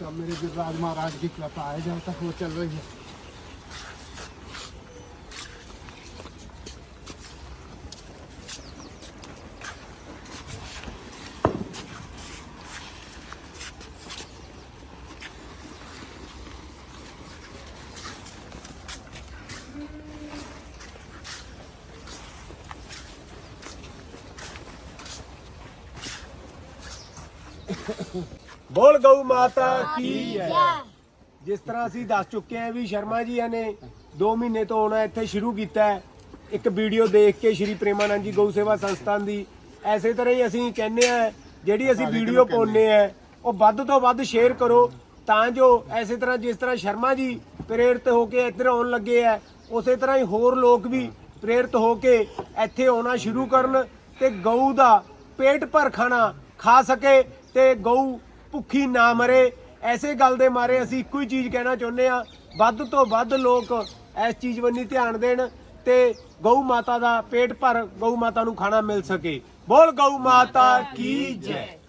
सब मेरे गिरिराज महाराज की कृपा है जब तक वो चल रही है ਬੋਲ ਗਊ ਮਾਤਾ ਕੀ ਹੈ? ਜਿਸ ਤਰ੍ਹਾਂ ਅਸੀਂ ਦੱਸ ਚੁੱਕੇ ਹਾਂ ਵੀ ਸ਼ਰਮਾ ਜੀ ਨੇ 2 ਮਹੀਨੇ ਤੋਂ ਆਉਣਾ ਇੱਥੇ ਸ਼ੁਰੂ ਕੀਤਾ ਹੈ। ਇੱਕ ਵੀਡੀਓ ਦੇਖ ਕੇ ਸ਼੍ਰੀ ਪ੍ਰੇਮਾਨੰਦ ਜੀ ਗਊ ਸੇਵਾ ਸੰਸਥਾਨ ਦੀ। ਐਸੇ ਤਰ੍ਹਾਂ ਹੀ ਅਸੀਂ ਕਹਿੰਦੇ ਆ ਜਿਹੜੀ ਅਸੀਂ ਵੀਡੀਓ ਪਾਉਨੇ ਆ ਉਹ ਵੱਧ ਤੋਂ ਵੱਧ ਸ਼ੇਅਰ ਕਰੋ। ਤਾਂ ਜੋ ਐਸੇ ਤਰ੍ਹਾਂ ਜਿਸ ਤਰ੍ਹਾਂ ਸ਼ਰਮਾ ਜੀ ਪ੍ਰੇਰਿਤ ਹੋ ਕੇ ਇੱਧਰ ਆਉਣ ਲੱਗੇ ਆ ਉਸੇ ਤਰ੍ਹਾਂ ਹੀ ਹੋਰ ਲੋਕ ਵੀ ਪ੍ਰੇਰਿਤ ਹੋ ਕੇ ਇੱਥੇ ਆਉਣਾ ਸ਼ੁਰੂ ਕਰਨ ਤੇ ਗਊ ਦਾ ਪੇਟ ਭਰ ਖਾਣਾ ਖਾ ਸਕੇ ਤੇ ਗਊ ਭੁੱਖੀ ਨਾ ਮਰੇ। ਐਸੇ ਗੱਲ ਦੇ ਮਾਰੇ ਅਸੀਂ ਇੱਕੋ ਹੀ ਚੀਜ਼ ਕਹਿਣਾ ਚਾਹੁੰਦੇ ਆ ਵੱਧ ਤੋਂ ਵੱਧ ਲੋਕ ਇਸ ਚੀਜ਼ ਵੱਲ ਧਿਆਨ ਦੇਣ ਤੇ ਗਊ ਮਾਤਾ ਦਾ ਪੇਟ ਭਰ ਗਊ ਮਾਤਾ ਨੂੰ ਖਾਣਾ ਮਿਲ ਸਕੇ। ਬੋਲ ਗਊ ਮਾਤਾ ਕੀ ਜੈ।